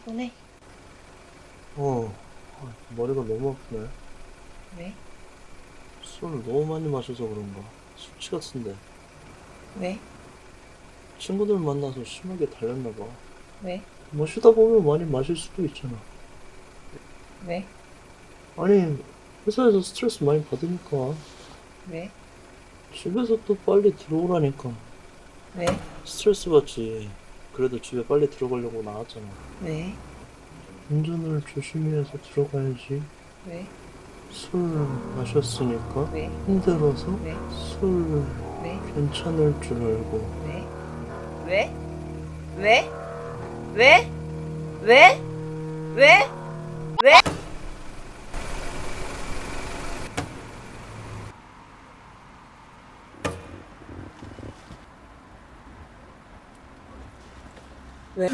피곤해? 어, 아, 머리가 너무 아프네. 왜? 술을 너무 많이 마셔서 그런가. 수치 같은데. 왜? 친구들 만나서 심하게 달렸나 봐. 왜? 마시다 보면 많이 마실 수도 있잖아. 왜? 아니, 회사에서 스트레스 많이 받으니까. 왜? 집에서 또 빨리 들어오라니까. 왜? 스트레스 받지. 그래도 집에 빨리 들어가려고 나왔잖아. 왜? 운전을 조심히 해서 들어가야지. 왜? 술 마셨으니까 왜? 힘들어서 왜? 술 왜? 괜찮을 줄 알고. 왜? 왜? 왜? 왜? 왜? 왜? 왜? 왜?